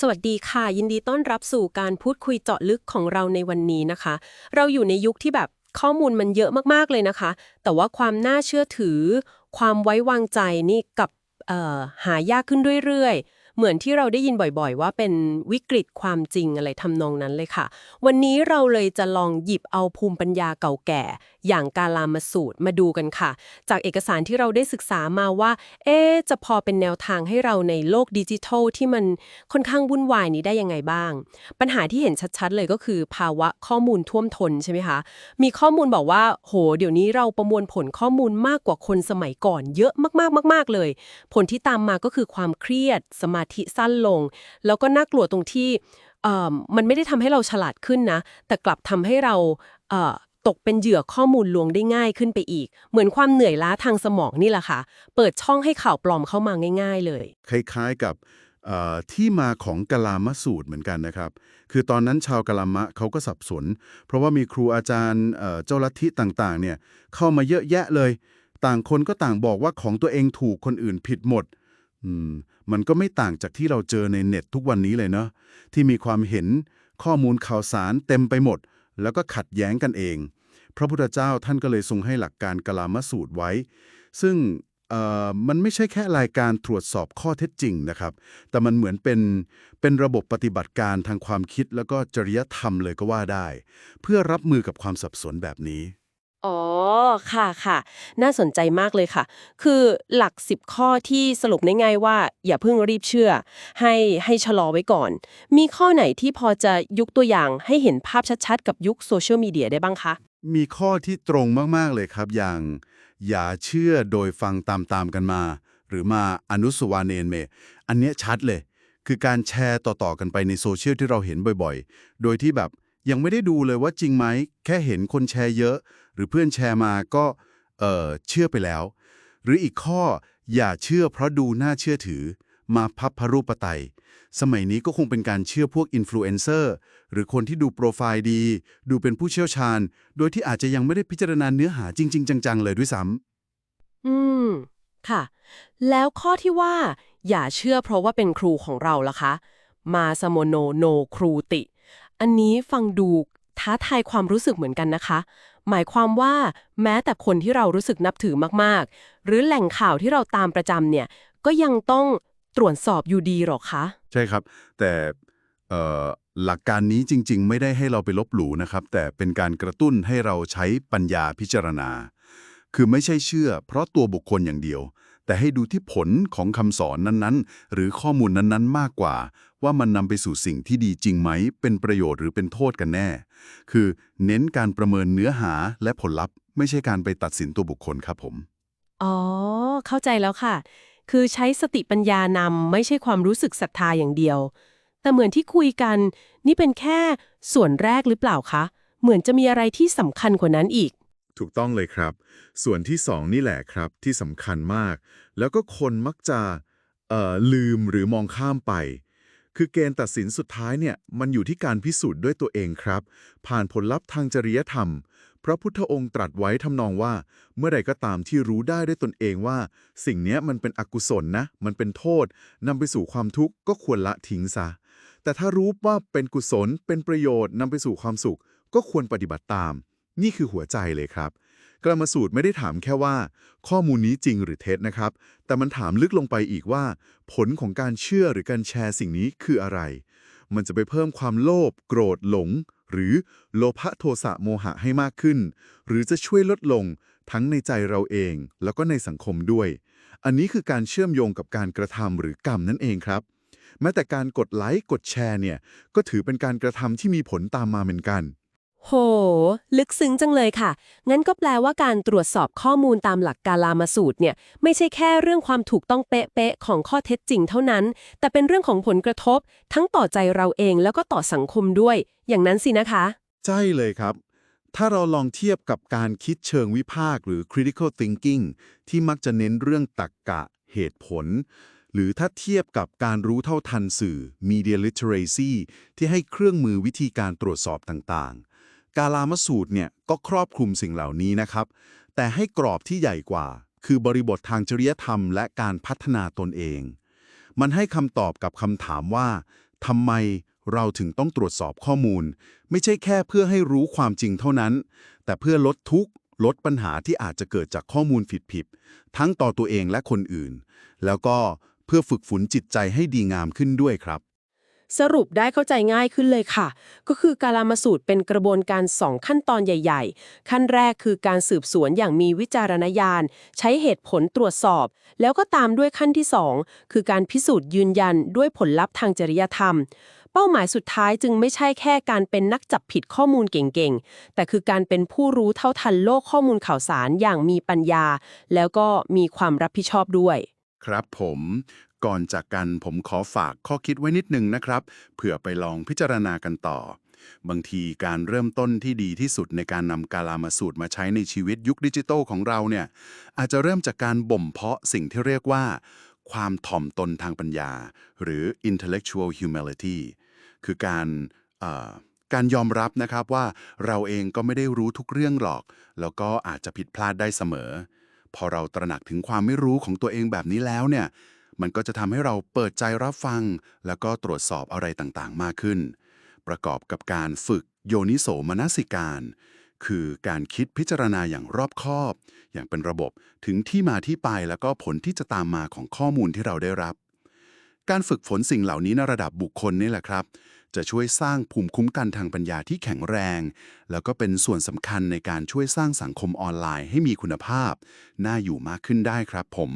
สวัสดีค่ะ ยินดีต้อนรับสู่การพูดคุยเจาะลึกของเราในวันนี้นะคะ เราอยู่ในยุคที่แบบข้อมูลมันเยอะมากๆเลยนะคะ แต่ว่าความน่าเชื่อถือ ความไว้วางใจนี่กับหายากขึ้นเรื่อย ๆ เหมือนที่เราได้ยินบ่อยๆ ว่าเป็นวิกฤตความจริงอะไรทำนองนั้นเลยค่ะ วันนี้เราเลยจะลองหยิบเอาภูมิปัญญาเก่าแก่ อย่างกาลามาสูตรมาดูกันค่ะ จากเอกสารที่เราได้ศึกษามาว่า เอ๊จะพอเป็นแนวทางให้เราในโลกดิจิทัลที่มันค่อนข้างวุ่นวายนี้ได้ยังไงบ้าง ปัญหาที่เห็นชัดๆเลยก็คือภาวะข้อมูลท่วมท้นใช่ไหมคะ มีข้อมูลบอกว่า โห เดี๋ยวนี้เราประมวลผลข้อมูลมากกว่าคนสมัยก่อน เยอะมากๆมากๆเลย ผลที่ตามมาก็คือความเครียด สมาธิสั้นลง แล้วก็น่ากลัวตรงที่เอ่อมันไม่ได้ทำให้เราฉลาดขึ้นนะ แต่กลับทำให้เรา ตกเป็นเหยื่อข้อมูลลวงได้ง่ายขึ้นไปอีก เหมือนความเหนื่อยล้าทางสมองนี่แหละค่ะ เปิดช่องให้ข่าวปลอมเข้ามาง่าย ๆ เลย คล้ายๆกับที่มาของกลามสูตรเหมือนกันนะครับ คือตอนนั้นชาวกลามะเขาก็สับสน เพราะว่ามีครูอาจารย์เอ่อเจ้าลัทธิต่างๆเนี่ยเข้ามาเยอะแยะเลย ต่างคนก็ต่างบอกว่าของตัวเองถูกคนอื่นผิดหมดอืมมันก็ไม่ต่างจากที่เราเจอในเน็ตทุกวันนี้เลยเนาะที่มีความเห็นข้อมูลข่าวสารเต็มไปหมด แล้วก็ขัดแย้งกันเอง พระพุทธเจ้าท่านก็เลยทรงให้หลักการกลามสูตรไว้ ซึ่งมันไม่ใช่แค่รายการตรวจสอบข้อเท็จจริงนะครับ แต่มันเหมือนเป็นเป็นระบบปฏิบัติการทางความคิดแล้วก็จริยธรรมเลยก็ว่าได้ เพื่อรับมือกับความสับสนแบบนี้ อ๋อ ค่ะค่ะ น่าสนใจมากเลยค่ะ คือหลัก 10 ข้อที่สรุปง่ายๆว่า อย่าเพิ่งรีบเชื่อ ให้ให้ชะลอไว้ก่อน มีข้อไหนที่พอจะยกตัวอย่างให้เห็นภาพชัดๆ กับยุคโซเชียลมีเดียได้บ้างคะ มีข้อที่ตรงมาก ๆ เลยครับอย่าง อย่าเชื่อโดยฟังตามๆกันมา หรือมาอนุสวาเนนเม อันเนี้ยชัดเลย คือการแชร์ต่อ ๆ กันไปในโซเชียลที่เราเห็นบ่อยๆ โดยที่แบบยังไม่ได้ดูเลยว่าจริงไหม แค่เห็นคนแชร์เยอะ หรือเพื่อนแชร์มาก็เออเชื่อไปแล้ว หรืออีกข้ออย่าเชื่อเพราะดูน่าเชื่อถือ มาพับพรูปไตย สมัยนี้ก็คงเป็นการเชื่อพวกอินฟลูเอนเซอร์หรือคนที่ดูโปรไฟล์ดี ดูเป็นผู้เชี่ยวชาญ โดยที่อาจจะยังไม่ได้พิจารณาเนื้อหาจริง ๆ จัง ๆ เลยด้วยซ้ำอืม ค่ะ แล้วข้อที่ว่า อย่าเชื่อเพราะว่าเป็นครูของเราล่ะคะ มาสโมโนโนครูติ อันนี้ฟังดูท้าทายความรู้สึกเหมือนกันนะคะ หมายความว่าแม้แต่คนที่เรารู้สึกนับถือมากๆ หรือแหล่งข่าวที่เราตามประจำเนี่ย ก็ยังต้อง ตรวจสอบอยู่ดีหรอคะ ใช่ครับ แต่เอ่อหลักการนี้จริง ๆ ไม่ได้ให้เราไปลบหลู่นะครับ แต่เป็นการกระตุ้นให้เราใช้ปัญญาพิจารณา คือไม่ใช่เชื่อ เพราะตัวบุคคลอย่างเดียว แต่ให้ดูที่ผลของคำสอนนั้นๆ หรือข้อมูลนั้นๆ มากกว่า ว่ามันนำไปสู่สิ่งที่ดีจริงไหม เป็นประโยชน์หรือเป็นโทษกันแน่ คือเน้นการประเมินเนื้อหาและผลลัพธ์ ไม่ใช่การไปตัดสินตัวบุคคลครับผม อ๋อ เข้าใจแล้วค่ะ คือใช้สติปัญญานำไม่ใช่ความรู้สึกศรัทธาอย่างเดียว แต่เหมือนที่คุยกัน นี่เป็นแค่ส่วนแรกหรือเปล่าคะ เหมือนจะมีอะไรที่สำคัญกว่านั้นอีก ถูกต้องเลยครับ ส่วนที่สองนี่แหละครับที่สำคัญมาก แล้วก็คนมักจะเอ่อลืมหรือมองข้ามไป คือเกณฑ์ตัดสินสุดท้ายเนี่ยมันอยู่ที่การพิสูจน์ด้วยตัวเองครับ ผ่านผลลัพธ์ทางจริยธรรม พระพุทธองค์ตรัสไว้ทำนองว่า เมื่อใดก็ตามที่รู้ได้ด้วยตนเองว่า สิ่งนี้มันเป็นอกุศลนะ มันเป็นโทษนำไปสู่ความทุกข์ก็ควรละทิ้งซะ แต่ถ้ารู้ว่าเป็นกุศล เป็นประโยชน์นำไปสู่ความสุข ก็ควรปฏิบัติตาม นี่คือหัวใจเลยครับกรรมสูตรไม่ได้ถามแค่ว่า ข้อมูลนี้จริงหรือเท็จนะครับ แต่มันถามลึกลงไปอีกว่า ผลของการเชื่อหรือการแชร์สิ่งนี้คืออะไร มันจะไปเพิ่มความโลภโกรธหลง หรือโลภะโทสะโมหะให้มากขึ้น หรือจะช่วยลดลงทั้งในใจเราเอง แล้วก็ในสังคมด้วย อันนี้คือการเชื่อมโยงกับการกระทำหรือกรรมนั่นเองครับ แม้แต่การกดไลค์กดแชร์เนี่ยก็ถือเป็นการกระทำที่มีผลตามมาเหมือนกัน โห ลึกซึ้งจังเลยค่ะ งั้นก็แปลว่าการตรวจสอบข้อมูลตามหลักกาลามาสูตรเนี่ย ไม่ใช่แค่เรื่องความถูกต้องเป๊ะๆของข้อเท็จจริงเท่านั้น แต่เป็นเรื่องของผลกระทบ ทั้งต่อใจเราเองแล้วก็ต่อสังคมด้วย อย่างนั้นสินะคะ ใช่เลยครับ ถ้าเราลองเทียบกับการคิดเชิงวิพากษ์หรือ critical thinking ที่มักจะเน้นเรื่องตรรกกะเหตุผล หรือถ้าเทียบกับการรู้เท่าทันสื่อ media literacy ที่ให้เครื่องมือวิธีการตรวจสอบต่างๆ กาลามสูตรเนี่ยก็ครอบคลุมสิ่งเหล่านี้นะครับ แต่ให้กรอบที่ใหญ่กว่า คือบริบททางจริยธรรม และการพัฒนาตนเอง มันให้คำตอบกับคำถามว่าทำไมเราถึงต้องตรวจสอบข้อมูล ไม่ใช่แค่เพื่อให้รู้ความจริงเท่านั้น แต่เพื่อลดทุกข์ลดปัญหาที่อาจจะเกิดจากข้อมูลผิดๆทั้งต่อตัวเองและคนอื่น แล้วก็เพื่อฝึกฝนจิตใจให้ดีงามขึ้นด้วยครับ สรุปได้เข้าใจง่ายขึ้นเลยค่ะ ก็คือกาลามาสูตรเป็นกระบวนการ2ขั้นตอนใหญ่ ๆ ขั้นแรกคือการสืบสวนอย่างมีวิจารณญาณ ใช้เหตุผลตรวจสอบ แล้วก็ตามด้วยขั้นที่ 2 คือการพิสูจน์ยืนยันด้วยผลลัพธ์ทางจริยธรรม เป้าหมายสุดท้ายจึงไม่ใช่แค่การเป็นนักจับผิดข้อมูลเก่งๆ แต่คือการเป็นผู้รู้เท่าทันโลกข้อมูลข่าวสารอย่างมีปัญญา แล้วก็มีความรับผิดชอบด้วย ครับผม ก่อนจากกันผมขอฝากข้อคิดไว้นิดนึงนะครับ เผื่อไปลองพิจารณากันต่อ บางทีการเริ่มต้นที่ดีที่สุดในการนำกาลามาสูตรมาใช้ในชีวิตยุคดิจิทัลของเราเนี่ยอาจจะเริ่มจากการบ่มเพาะสิ่งที่เรียกว่า ความถ่อมตนทางปัญญา หรือ intellectual humility คือการการยอมรับนะครับว่าเราเองก็ไม่ได้รู้ทุกเรื่องหรอก แล้วก็อาจจะผิดพลาดได้เสมอ พอเราตระหนักถึงความไม่รู้ของตัวเองแบบนี้แล้วเนี่ย มันก็จะทำให้เราเปิดใจรับฟัง แล้วก็ตรวจสอบอะไรต่างๆ มากขึ้น ประกอบกับการฝึกโยนิโสมนสิการ คือการคิดพิจารณาอย่างรอบคอบ อย่างเป็นระบบถึงที่มาที่ไปแล้วก็ผลที่จะตามมาของข้อมูลที่เราได้รับ การฝึกฝนสิ่งเหล่านี้ในระดับบุคคลนี่แหละครับ จะช่วยสร้างภูมิคุ้มกันทางปัญญาที่แข็งแรง แล้วก็เป็นส่วนสำคัญในการช่วยสร้างสังคมออนไลน์ให้มีคุณภาพ น่าอยู่มากขึ้นได้ครับผม